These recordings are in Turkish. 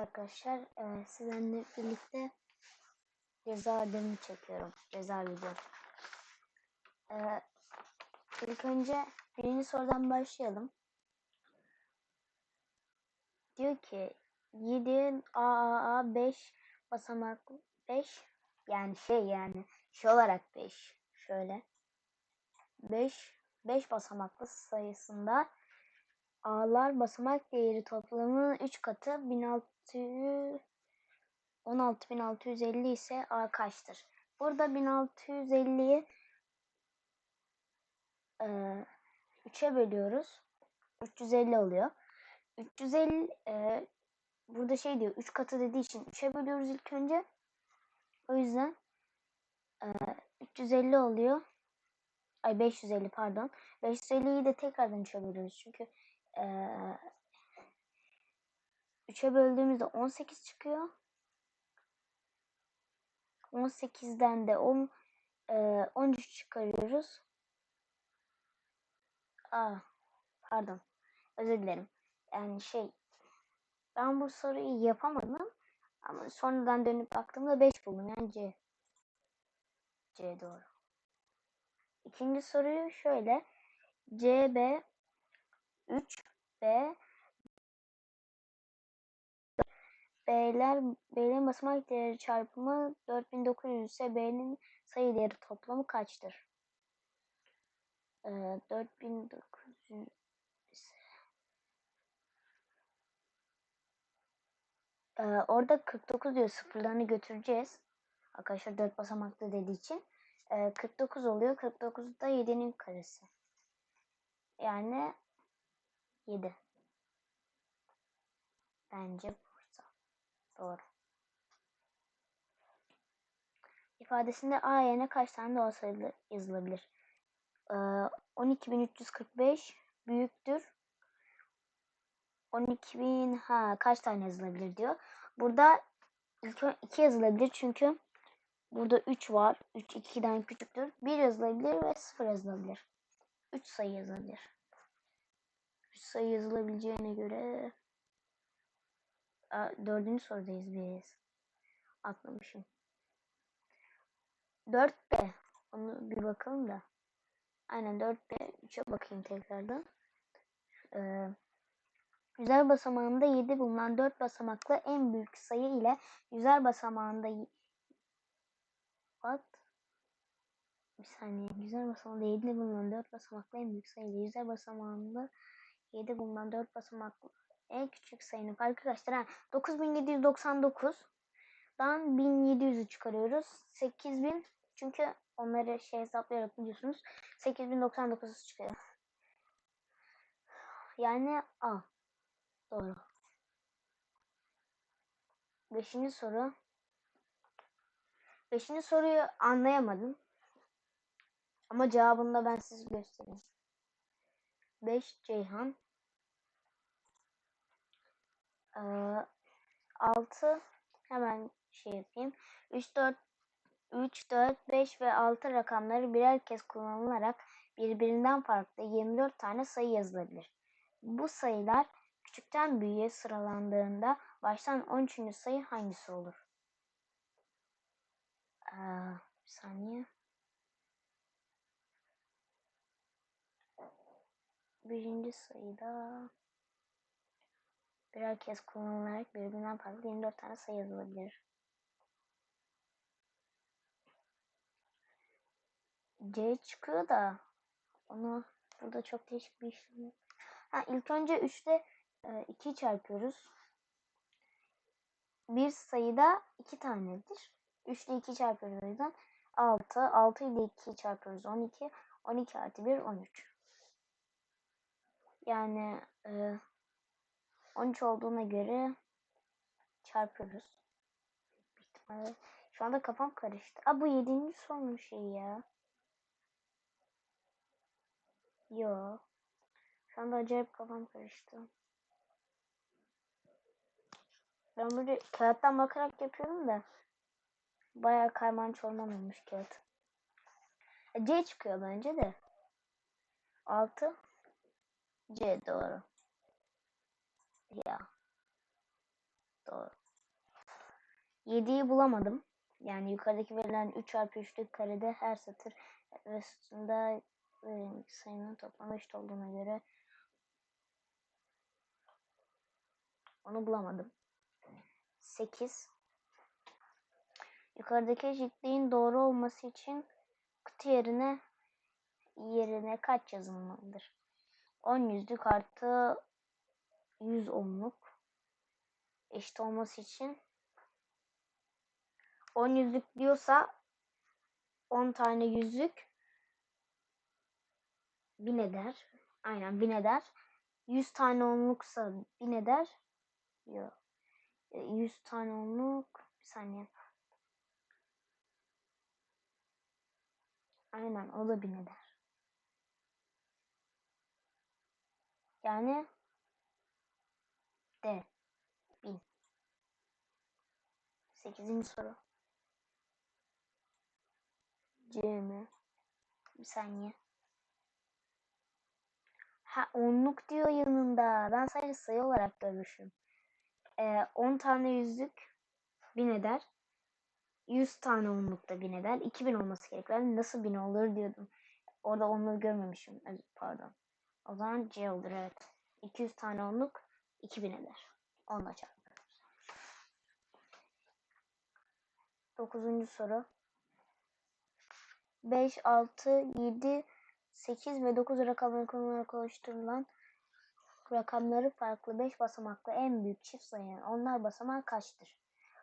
arkadaşlar, e, sizinle birlikte ceza ödevini çekiyorum. Ceza video. E, ilk önce birinci sorudan başlayalım. Diyor ki 7 AAA 5 basamaklı 5 yani şey yani şey olarak 5 şöyle 5 5 basamaklı sayısında A'lar basamak değeri toplamının 3 katı 1600 16650 ise A kaçtır? Burada 1650'yi e, 3'e bölüyoruz. 350 oluyor. 350 e, burada şey diyor 3 katı dediği için 3'e bölüyoruz ilk önce. O yüzden e, 350 oluyor. Ay 550 pardon. 550'yi de tekrardan 3'e bölüyoruz. Çünkü e, 3'e böldüğümüzde 18 çıkıyor. 18'den de 10 e, 13 çıkarıyoruz. Aa, pardon. Özür dilerim. Yani şey ben bu soruyu yapamadım. Ama sonradan dönüp baktığımda 5 buldum. Yani C. C doğru. İkinci soruyu şöyle. CB 3 B B'ler B'lerin basamak değeri çarpımı 4900 ise B'nin sayı değeri toplamı kaçtır? Ee, 4900 ee, orada 49 diyor sıfırlarını götüreceğiz. Arkadaşlar 4 basamaklı dediği için. Ee, 49 oluyor. 49 da 7'nin karesi. Yani 7. Bence burada. Doğru. İfadesinde A yerine kaç tane doğal sayı yazılabilir? Ee, 12345 büyüktür. 12000 ha kaç tane yazılabilir diyor. Burada ilk 2 yazılabilir çünkü burada 3 var. 3 2'den küçüktür. 1 yazılabilir ve 0 yazılabilir. 3 sayı yazılabilir. 3 sayı yazılabileceğine göre Aa, dördüncü sorudayız biz. Atlamışım. 4B. Onu bir bakalım da. Aynen 4B. 3'e bakayım tekrardan. Ee, yüzer basamağında 7 bulunan 4 basamaklı en büyük sayı ile yüzer basamağında What? Bir saniye. Yüzer basamağında 7 bulunan 4 basamaklı en büyük sayı ile yüzer basamağında 7 bulunan 4 basamaklı en küçük sayının kaçtır? Ha, 9799'dan 1700'ü çıkarıyoruz. 8000 çünkü onları şey hesaplayarak biliyorsunuz. 8099 çıkıyor. Yani A. Doğru. Beşinci soru. Beşinci soruyu anlayamadım. Ama cevabını da ben size göstereyim. 5 Ceyhan ee, 6 hemen şey yapayım. 3 4 3 4 5 ve 6 rakamları birer kez kullanılarak birbirinden farklı 24 tane sayı yazılabilir. Bu sayılar küçükten büyüğe sıralandığında baştan 13. sayı hangisi olur? Ee, bir saniye. Birinci sayıda birer kez kullanılarak birbirinden farklı 24 tane sayı yazılabilir. C çıkıyor da onu burada çok değişik bir işlem yok. Ha, ilk önce 3'te e, 2 çarpıyoruz. Bir sayıda 2 tanedir. 3 ile 2 çarpıyoruz o yüzden 6. 6 ile 2 çarpıyoruz 12. 12 artı 1 13. Yani e, 13 olduğuna göre çarpıyoruz. Şu anda kafam karıştı. Aa bu 7. sorunun şeyi ya. Yo. Şu anda acayip kafam karıştı. Ben böyle kağıttan bakarak yapıyorum da bayağı karman çorman olmuş kağıt. E, C çıkıyor bence de. 6 C doğru. Ya. doğru. 7'yi bulamadım. Yani yukarıdaki verilen 3 çarpı 3'lük karede her satır ve sütunda verilen sayının toplamı eşit olduğuna göre onu bulamadım. 8 Yukarıdaki eşitliğin doğru olması için kutu yerine yerine kaç yazılmalıdır? 10 yüzlük artı 100 onluk eşit olması için 10 yüzlük diyorsa 10 tane yüzlük 1000 eder. Aynen 1000 eder. 100 tane onluksa 1000 eder. Yok. 100 tane onluk bir saniye. Aynen o da 1000 eder. Yani D. 1000. 8. soru. C mi? Bir saniye. Ha onluk diyor yanında. Ben sadece sayı olarak görmüşüm. Ee, 10 tane yüzlük 1000 eder. 100 tane onluk da 1000 eder. 2000 olması gerek. Ben nasıl 1000 olur diyordum. Orada onluğu görmemişim. Pardon. O zaman C olur evet. 200 tane onluk 2000 eder. Onunla çarp. 9. soru. 5, 6, 7, 8 ve 9 rakamları kullanarak oluşturulan rakamları farklı 5 basamaklı en büyük çift sayı. Onlar basamağı kaçtır?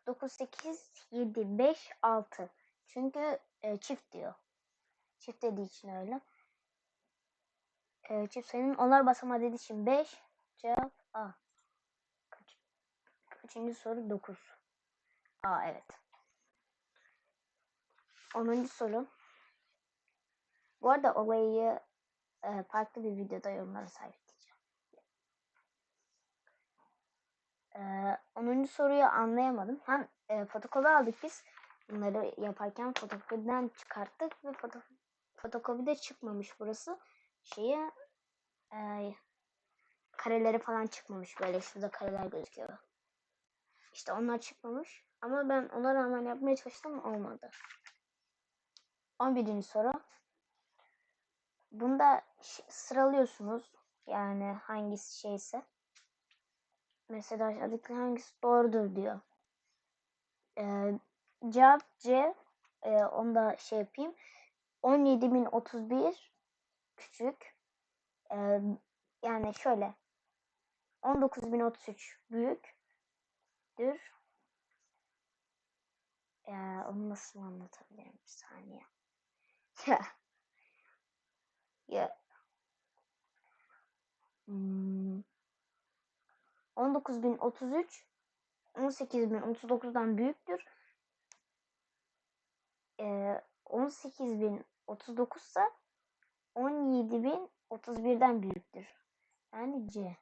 9, 8, 7, 5, 6. Çünkü e, çift diyor. Çift dediği için öyle. E, çift sayının onlar basamağı dediği için 5. Cevap A. Kaç? Kaçıncı soru? 9. A evet. 10. soru. Bu arada olayı e, farklı bir videoda yorumlara sabitleyeceğim. E, 10. soruyu anlayamadım. Hem e, fotokopi aldık biz. Bunları yaparken fotokopiden çıkarttık ve foto, fotokopide çıkmamış burası. Şeye e, kareleri falan çıkmamış. Böyle şurada kareler gözüküyor. İşte onlar çıkmamış. Ama ben ona rağmen yapmaya çalıştım olmadı. 11. soru. Bunda sıralıyorsunuz. Yani hangisi şeyse. Mesela aşağıdaki hangisi doğrudur diyor. Ee, cevap C. Ee, onu da şey yapayım. 17.031 küçük. Ee, yani şöyle. 19.033 büyüktür. Ee, onu nasıl anlatabilirim bir saniye. Ya. Ya. Hmm. 19.033 18.039'dan büyüktür. Ee, 18.039 ise 17.031'den büyüktür. Yani C.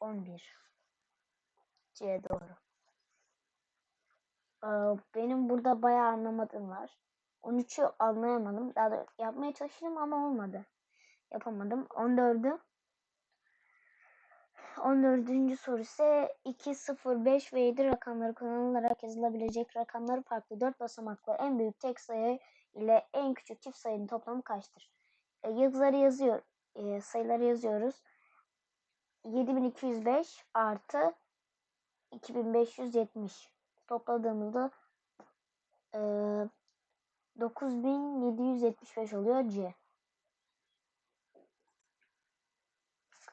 11. C doğru. Ee, benim burada bayağı anlamadığım var. 13'ü anlayamadım. Daha da yapmaya çalıştım ama olmadı. Yapamadım. 14'ü 14. soru ise 2, 0, 5 ve 7 rakamları kullanılarak yazılabilecek rakamları farklı 4 basamaklı en büyük tek sayı ile en küçük çift sayının toplamı kaçtır? E, yıldızları yazıyor, e, sayıları yazıyoruz. 7205 artı 2570 topladığımızda e, 9775 oluyor C.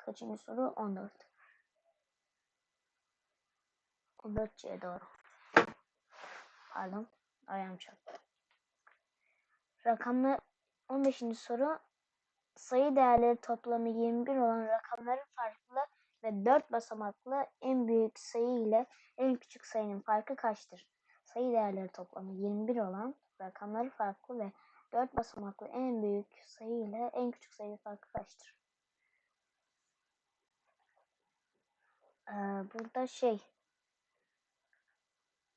Kaçıncı soru? 14. 14 C doğru. Pardon. Ayağım çarptı. Rakamlı 15. soru. Sayı değerleri toplamı 21 olan rakamların farklı ve 4 basamaklı en büyük sayı ile en küçük sayının farkı kaçtır? Sayı değerleri toplamı 21 olan rakamları farklı ve 4 basamaklı en büyük sayı ile en küçük sayı farkı kaçtır? Ee, burada şey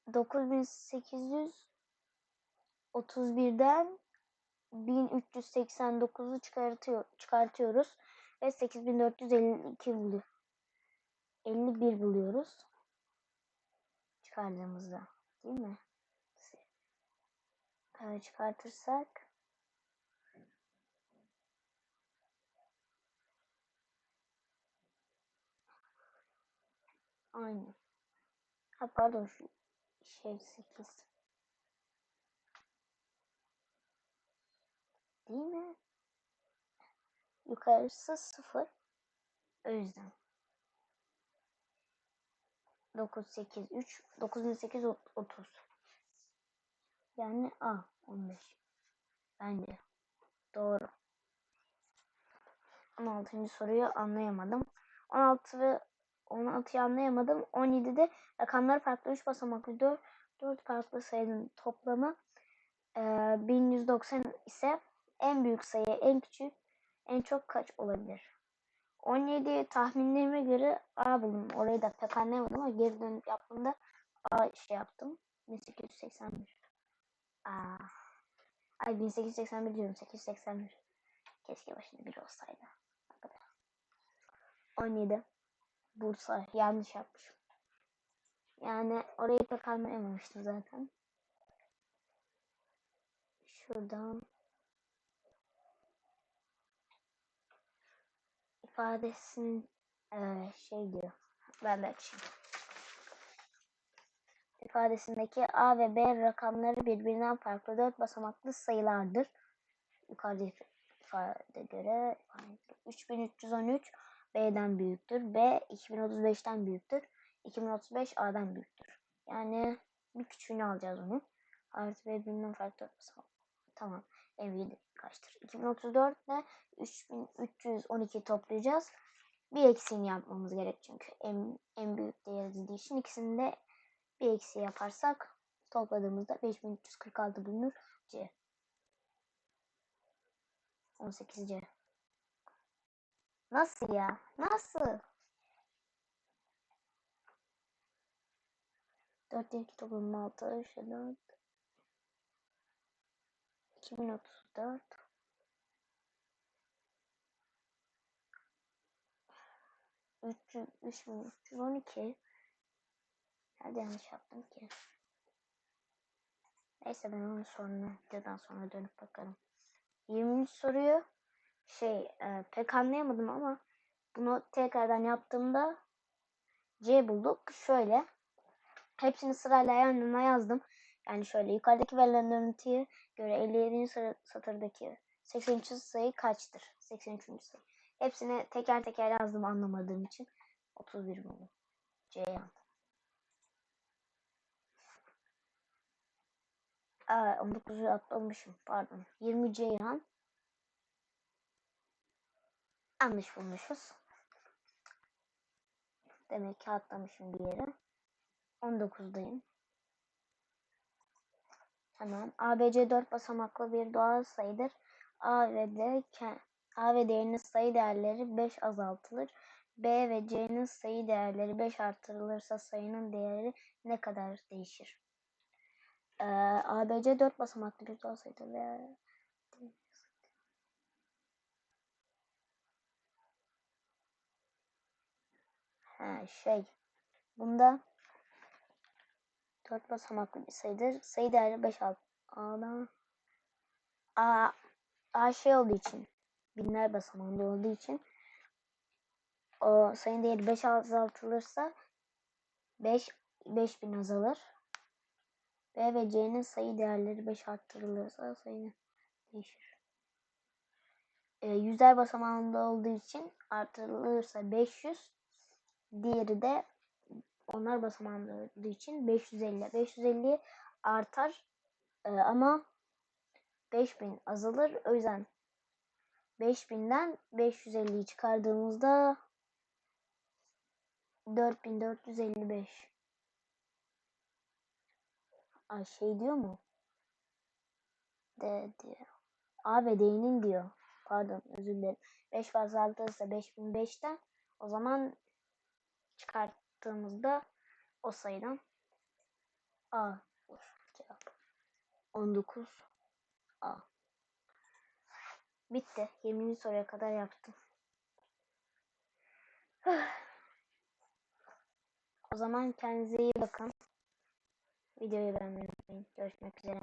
9831'den 1389'u çıkartıyor, çıkartıyoruz ve 8452 buluyor. 51 buluyoruz. çıkardığımızda değil mi? Ee, çıkartırsak aynı. Ha pardon şu şey 8. Değil mi? Yukarısı 0. O yüzden. 9, 8, 3, 9, 8, 30. Yani A 15. Bence. Doğru. 16. soruyu anlayamadım. 16 ve 16'yı anlayamadım. 17'de rakamlar farklı 3 basamaklı 4, 4 farklı sayının toplamı e, 1190 ise en büyük sayı en küçük en çok kaç olabilir? 17 tahminlerime göre A buldum. Orayı da pek anlayamadım ama geri dönüp yaptığımda A şey yaptım. 1881. Aa. Ay 1881 diyorum. 881. Keşke başında bir olsaydı. 17. Bursa. Yanlış yapmışım. Yani orayı pek anlayamamıştım zaten. Şuradan ifadesinin e, şey diyor. Ben de açayım. İfadesindeki A ve B rakamları birbirinden farklı dört basamaklı sayılardır. Yukarıda ifade göre 3313 B'den büyüktür. B 2035'ten büyüktür. 2035 A'dan büyüktür. Yani bir küçüğünü alacağız onu. Artı B birbirinden farklı dört basamak. Tamam. En büyüğü kaçtır? 2034 ile 3312 toplayacağız. Bir eksiğini yapmamız gerek çünkü. En, en büyük değeri dediği için ikisini de bir eksi yaparsak topladığımızda 5346 bulunur. C. 18 C. Nasıl ya? Nasıl? 4 2 toplamı 6 şu 4 2034 300 3312 Nerede yanlış yaptım ki? Neyse ben onu sonra videodan sonra dönüp bakarım. 20. soruyu şey e, pek anlayamadım ama bunu tekrardan yaptığımda C bulduk. Şöyle hepsini sırayla yan yana yazdım. Yani şöyle yukarıdaki verilen örüntüye göre 57. satırdaki 83. sayı kaçtır? 83. sayı. Hepsini teker teker yazdım anlamadığım için. 31 buldum. C yandı. Aa, 19'u atlamışım. Pardon. 20 Ceyhan. Yanlış bulmuşuz. Demek ki atlamışım bir yere. 19'dayım. Tamam. ABC 4 basamaklı bir doğal sayıdır. A ve D A ve D'nin sayı değerleri 5 azaltılır. B ve C'nin sayı değerleri 5 artırılırsa sayının değeri ne kadar değişir? Ee, ABC 4 basamaklı bir doğal sayıdır ve Ha, şey bunda 4 basamaklı bir sayıdır. Sayı değeri 5 alt. A'dan A, A şey olduğu için binler basamağında olduğu için o sayının değeri 5 azaltılırsa 5 5000 azalır. B ve C'nin sayı değerleri 5 arttırılırsa sayı değişir. E, yüzler basamağında olduğu için artırılırsa 500 diğeri de onlar basamağında olduğu için 550. 550 artar e, ama 5000 azalır. O yüzden 5000'den 550'yi çıkardığımızda 4455. Ay şey diyor mu? D diyor. A ve D'nin diyor. Pardon özür dilerim. 5 fazla artırırsa 5005'ten o zaman çıkarttığımızda o sayıdan A cevap. 19 A. Bitti. 20. soruya kadar yaptım. o zaman kendinize iyi bakın. Videoyu beğenmeyi unutmayın. Görüşmek üzere.